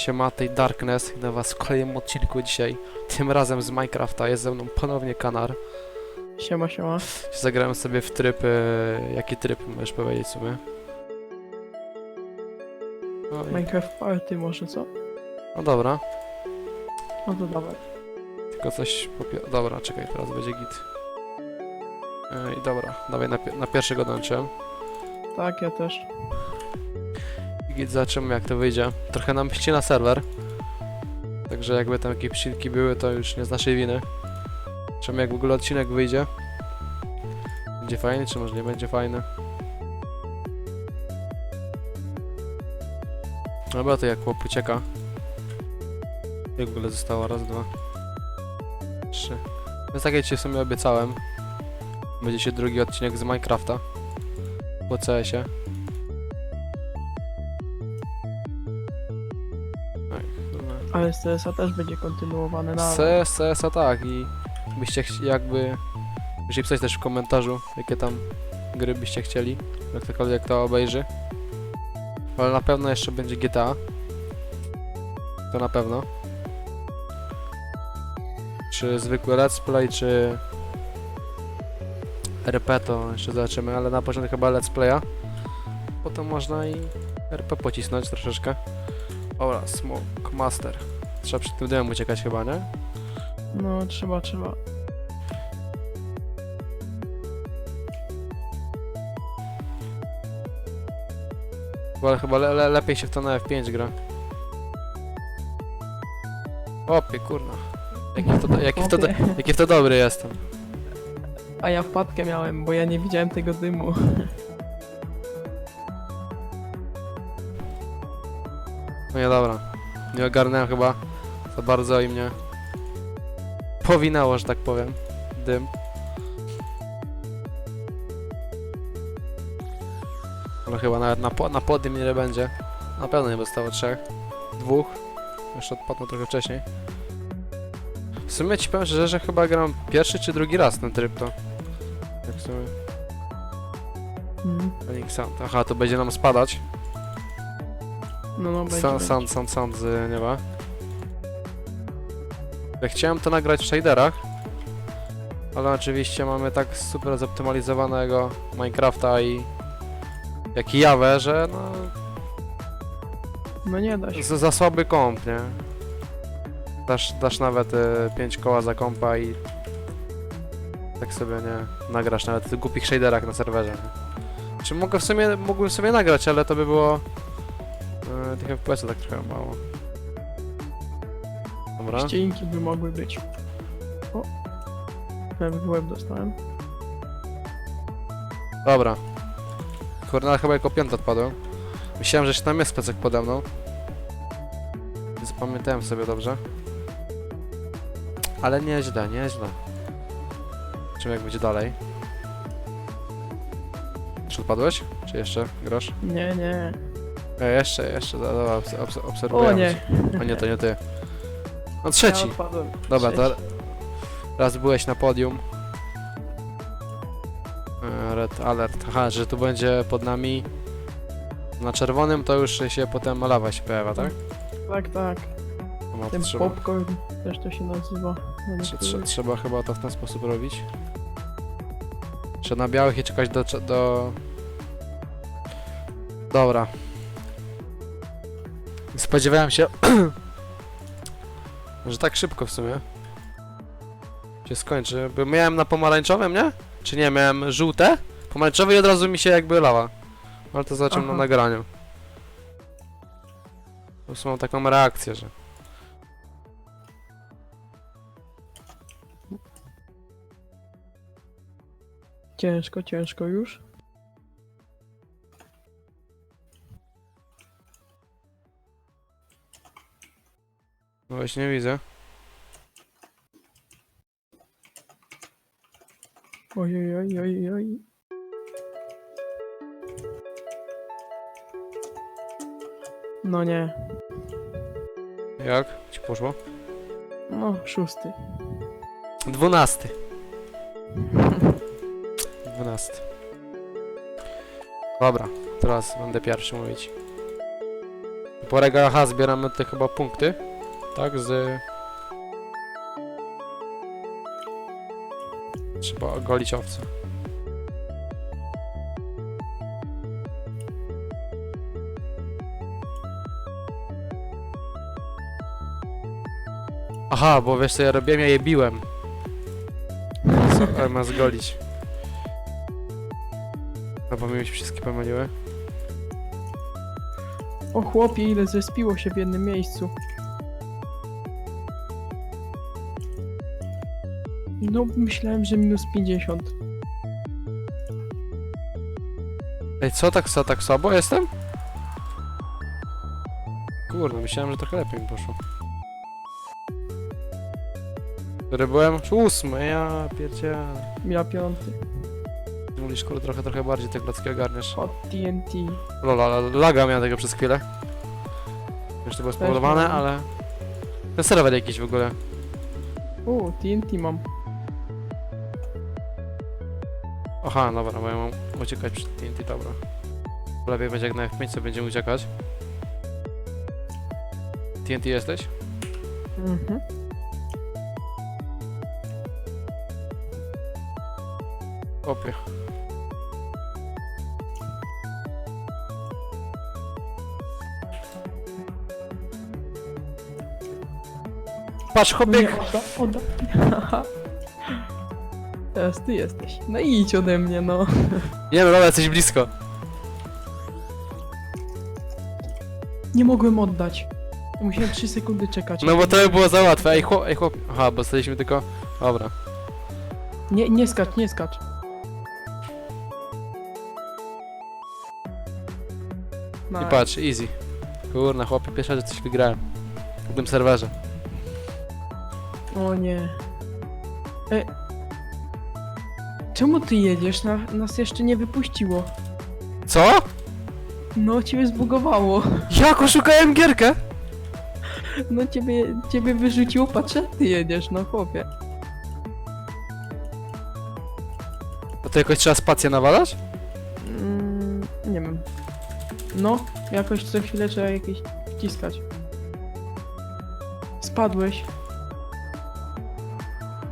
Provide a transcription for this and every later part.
Siema, tej Darkness i na was w kolejnym odcinku dzisiaj. Tym razem z Minecrafta jest ze mną ponownie Kanar. Siema, siema. Zagrałem sobie w tryb, e, jaki tryb możesz powiedzieć sobie? No, i, Minecraft Party może, co? no dobra, No to dawaj. tylko coś popie... Dobra, czekaj, teraz będzie git. E, I dobra, dawaj na, pi- na pierwszego dołączyłem. Tak, ja też. I zobaczymy jak to wyjdzie. Trochę nam na serwer. Także jakby tam jakieś przycinki były, to już nie z naszej winy. Zobaczymy jak w ogóle odcinek wyjdzie. Będzie fajny, czy może nie będzie fajny. Dobra, to jak chłop ucieka. Jak w ogóle zostało? Raz, dwa, trzy. Więc tak jak ci w sumie obiecałem. Będzie się drugi odcinek z Minecrafta. Po CS-ie. Ale z TSA też będzie kontynuowany na. CS, a tak i byście chci- jakby jeżeli pisać też w komentarzu, jakie tam gry byście chcieli, jak ktokolwiek to obejrzy. Ale na pewno jeszcze będzie GTA. To na pewno. Czy zwykły let's play, czy RP to jeszcze zobaczymy, ale na początek chyba let's playa. Potem można i RP pocisnąć troszeczkę. Dobra, Smoke Master. Trzeba przed tym dymem uciekać chyba, nie? No, trzeba, trzeba. Ale chyba le le lepiej się w to na F5 gra. Opie, kurna. Jaki w to, jaki w to, jaki w to dobry jestem. A ja wpadkę miałem, bo ja nie widziałem tego dymu. No nie, dobra. Nie ogarnąłem chyba za bardzo i mnie powinęło, że tak powiem. Dym. Ale chyba nawet na, po na podium nie będzie. Na pewno nie zostało trzech. Dwóch. Jeszcze odpadną trochę wcześniej. W sumie ci powiem szczerze, że chyba gram pierwszy czy drugi raz ten tryb to. Tak w sumie. Mm. Aha, to będzie nam spadać. No, no, będzie. Sound, sound, sound, sound z nieba. Ja chciałem to nagrać w shaderach, ale oczywiście mamy tak super zoptymalizowanego Minecrafta i jak i Jawę, że no No nie da się. z, za słaby komp, nie? Dasz, dasz nawet 5 koła za kompa i tak sobie nie nagrasz nawet w głupich shaderach na serwerze. Czy mogę w sumie, mógłbym sobie nagrać, ale to by było tych FPS tak trochę mało. Dobra. Ścieinki by mogły być. O. Prawie w łeb dostałem. Dobra. Kurna, chyba jako piąty odpadłem. Myślałem, że się tam jest plecak pode mną. Zapamiętałem sobie dobrze. Ale nieźle, nieźle. Czym jak będzie dalej? Czy odpadłeś? Czy jeszcze grasz? Nie, nie. E, jeszcze, jeszcze, do- dobra, obs obs obserwuję. O nie. O nie, to nie ty. No trzeci. Ja odpadłem. Dobra, to Trzeci. raz byłeś na podium. E, Red alert. Aha, że tu będzie pod nami na czerwonym, to już się potem lawa się pojawia, tak? Tak, tak. To ma- Ten trzeba, popcorn też to się nazywa. No, trze, trzeba chyba to w ten sposób robić. Trzeba na białych i czekać do... cze- do... Dobra. Spodziewałem się, że tak szybko w sumie się skończy. Bo miałem na pomarańczowym, nie? Czy nie, miałem żółte, pomarańczowe i od razu mi się jakby lawa. Ale to zobaczymy na nagraniu. Po prostu mam taką reakcję, że... Ciężko, ciężko już. Właśnie nie widzę. Oj, oj, oj, oj, oj. No nie. Jak? Ci poszło? No, szósty. Dwunasty. Dwunasty. Dobra, teraz będę pierwszy mówić. Po rega, aha, zbieramy te chyba punkty. Tak, z... Trzeba ogolić owce. Aha, bo wiesz co ja robiłem? Ja je biłem. Co, ale ma zgolić. No bo mi się wszystkie pomyliły. O chłopie, ile zespiło się w jednym miejscu. No, myślałem, że minus 50. Ej, co tak, co tak słabo jestem? Kurde, myślałem, że trochę lepiej mi poszło. Który byłem? Ósmy, ja pierdzielę. Ja piąty. Ty Mówisz, kurde, trochę, trochę bardziej te klocki ogarniesz. Hot TNT. Lola, ale laga miałem tego przez chwilę. Już to było spowodowane, miałem. ale... Ten serwer jakiś w ogóle. O, TNT mam. Aha, dobra, bo ja mam uciekać przed TNT, dobra. Lepiej będzie jak na F5 co będziemy uciekać. TNT jesteś? Mhm. Opie. Patrz, odda, odda. Teraz ty jesteś. No idź ode mnie, no. Nie no, dobra, jesteś blisko. Nie mogłem oddać. Musiałem 3 sekundy czekać. No bo to by było za łatwe. Ej, chłop, ej, chłop. Aha, bo staliśmy tylko... Dobra. Nie, nie skacz, nie skacz. I Nice. patrz, easy. Kurna, chłopie, pierwszy raz coś wygrałem. W tym serwerze. O nie. E... Czemu ty jedziesz? Na, nas jeszcze nie wypuściło. Co? No, ciebie zbugowało. Jak oszukałem gierkę? No, ciebie, ciebie wyrzuciło, patrzę, ty jedziesz, no chłopie. A to jakoś trzeba spację nawalać? Mm, nie wiem. No, jakoś co chwilę trzeba jakieś wciskać. Spadłeś.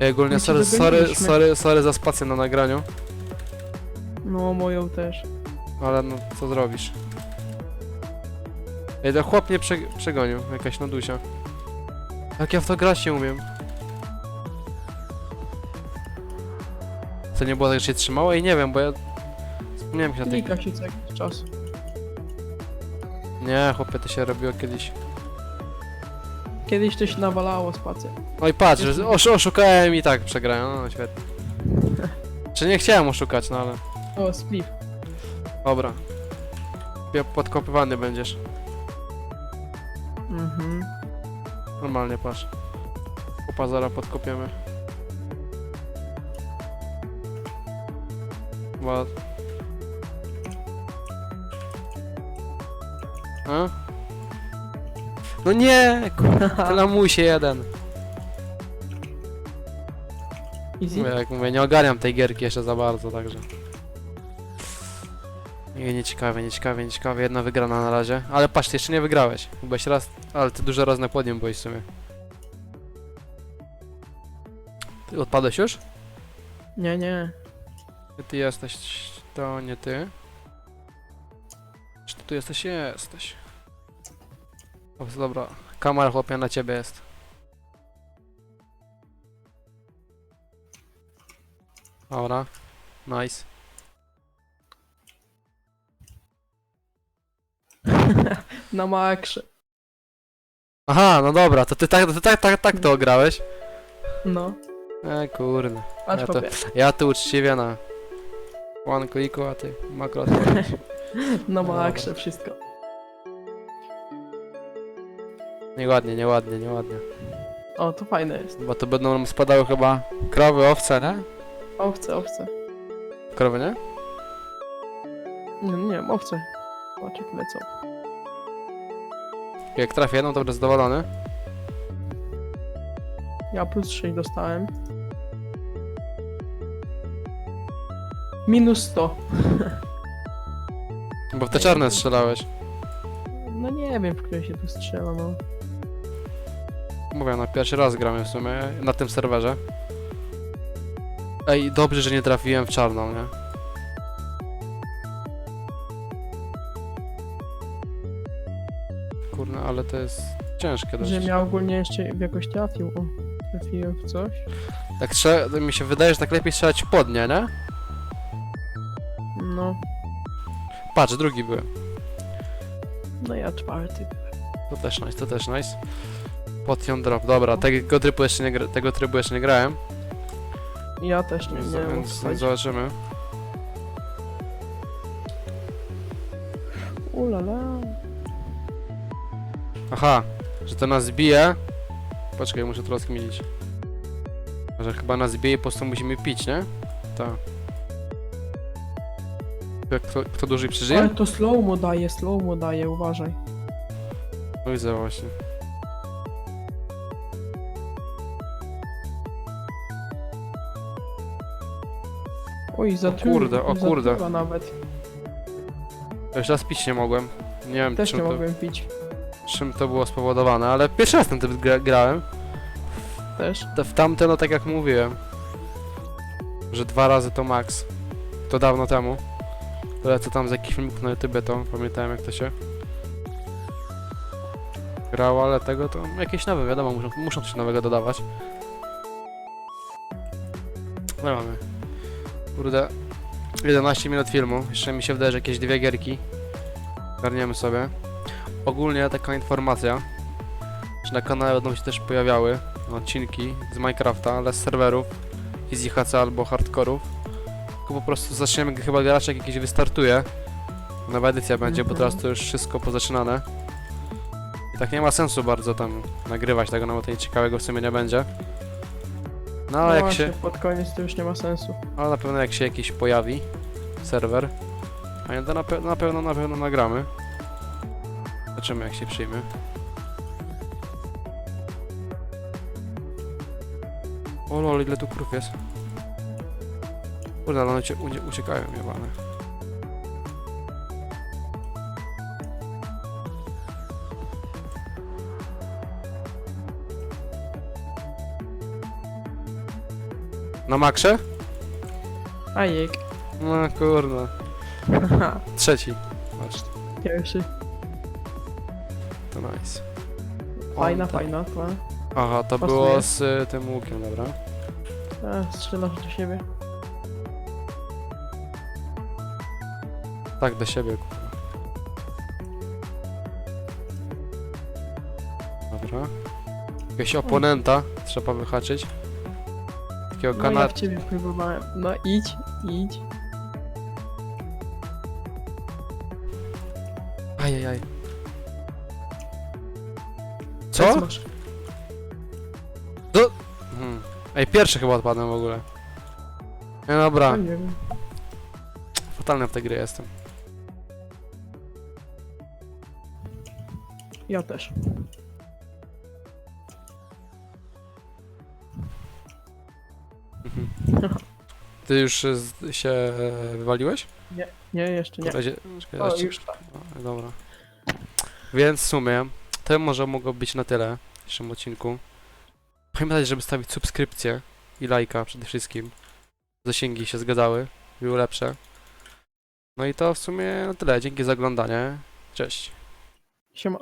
Ej, ogólnie My cię sorry, sorry, dogoniliśmy. sorry, sorry za spację na nagraniu. No, moją też. Ale no, co zrobisz? Ej, to chłop mnie prze przegonił, jakaś nadusia. Jak ja w to grać nie umiem. Co nie było tak, że się trzymało? I nie wiem, bo ja... Zapomniałem się na tej... Klika się co jakiś czas. Nie, chłopie, to się robiło kiedyś. Kiedyś to się nawalało spację. Oj, patrz, że osz oszukałem i tak przegrałem, no świetnie. Czy nie chciałem oszukać, no ale... O, spliff. Dobra. Podkopywany będziesz. Mhm. Normalnie, patrz. Chłopa zaraz podkopiemy. Ład. A? No nie! Kurwa, lamusie jeden. Easy? Mówię, jak mówię, nie ogarniam tej gierki jeszcze za bardzo, także... Nie, nie ciekawie, nie ciekawie. Jedna wygrana na razie. Ale patrz, ty jeszcze nie wygrałeś. Byłeś raz... Ale ty dużo razy na podium byłeś w sumie. Ty odpadłeś już? Nie, nie. Ty, ty jesteś... To nie ty. Czy ty tu jesteś? Jesteś. O, dobra. Kamera chłopia na ciebie jest. Dobra. Nice. Na maksze. Aha, no dobra, to ty tak, ty tak, tak, tak to grałeś? No. E, kurde. Patrz, Ja to- chłopie. Ja tu uczciwie na one clicku, a ty makro. Na Dobra. maksze wszystko. Nieładnie, nieładnie, nieładnie. O, to fajne jest. Bo to będą nam spadały chyba krowy, owce, nie? Owce, owce. Krowy, nie? Nie, nie wiem, owce. Patrz jak lecą. Jak trafię jedną, to będę zadowolony. Ja plus 6 dostałem. Minus 100. Bo w te czarne strzelałeś. No nie wiem, w której się tu strzela, no. Mówię, na pierwszy raz gramy w sumie na tym serwerze. Ej, dobrze, że nie trafiłem w czarną, nie? Kurna, ale to jest ciężkie dość. Że ja ogólnie jeszcze w jakoś trafił, o. Trafiłem w coś. Tak to mi się wydaje, że tak lepiej strzelać pod nie, nie? No, Patrz, drugi byłem. no ja czwarty. To też nice, to też nice. Potion drop, dobra, tego trybu jeszcze nie, gra- tego trybu jeszcze nie grałem, Ja też nie, wiem. więc, zobaczymy. Ulala. Aha, że to nas bije. Poczekaj, muszę to rozkminić. Że chyba nas bije i po prostu musimy pić, nie? Tak. Kto, kto dłużej Ale przeżyje? to slow mo daje, slow mo daje, uważaj. No widzę właśnie. Oj, za kurde, o kurde. nawet. Ja Już raz pić nie mogłem. Nie wiem Też czym, nie to, mogłem pić. czym to było spowodowane, ale pierwszy raz ten typ gra, grałem. Też. Te- W tamte, no tak jak mówiłem. Że dwa razy to max. To dawno temu. Lecę tam z jakiś filmik na YouTube, to pamiętałem jak to się grało, ale tego to jakieś nowe, wiadomo, muszą, muszą coś nowego dodawać. No mamy. Kurde. 11 minut filmu. Jeszcze mi się wydaje, że jakieś dwie gierki. Garniemy sobie. Ogólnie taka informacja, że na kanale będą się też pojawiały odcinki z Minecrafta, ale z serwerów IHC albo hardkorów. Tylko po prostu zaczniemy chyba grać jak jakiś wystartuje. Nowa edycja będzie, bo Mhm. teraz to już wszystko pozaczynane. I tak nie ma sensu bardzo tam nagrywać tego, no bo to nic ciekawego w sumie nie będzie. No ale no jak właśnie, się, pod koniec to już nie ma sensu. ale na pewno jak się jakiś pojawi serwer, a nie, to na, pe- na pewno, na pewno nagramy. Zobaczymy jak się przyjmie. O lol, ile tu krów jest. Kurde, ale one ucie- uciekają, jebane. Na maksze? Ajek. No kurde. Trzeci. Patrz, Pierwszy. to nice. Fajna, On, fajna, to. Aha, to Pasuje. było z y, tym łukiem, dobra. A, strzelasz do siebie. Tak, do siebie, kurwa. Dobra. Jakiegoś oponenta trzeba wyhaczyć. Takiego No ja kana... w ciebie próbowałem. No idź, idź. Ajajaj. Teraz Co? Masz. Hmm. Ej, pierwszy chyba odpadłem w ogóle. Nie, dobra. No, nie wiem. Fatalny w tej gry jestem. Ja Ty już z- się e, wywaliłeś? Nie, jeszcze nie. W razie- czekaj, O, ci- już tak. O, Dobra. Więc w sumie to może mogło być na tyle w dzisiejszym odcinku. Pamiętajcie, żeby stawić subskrypcję i lajka przede wszystkim. Zasięgi się zgadzały, były lepsze. No i to w sumie na tyle. Dzięki za oglądanie. Cześć. Siema.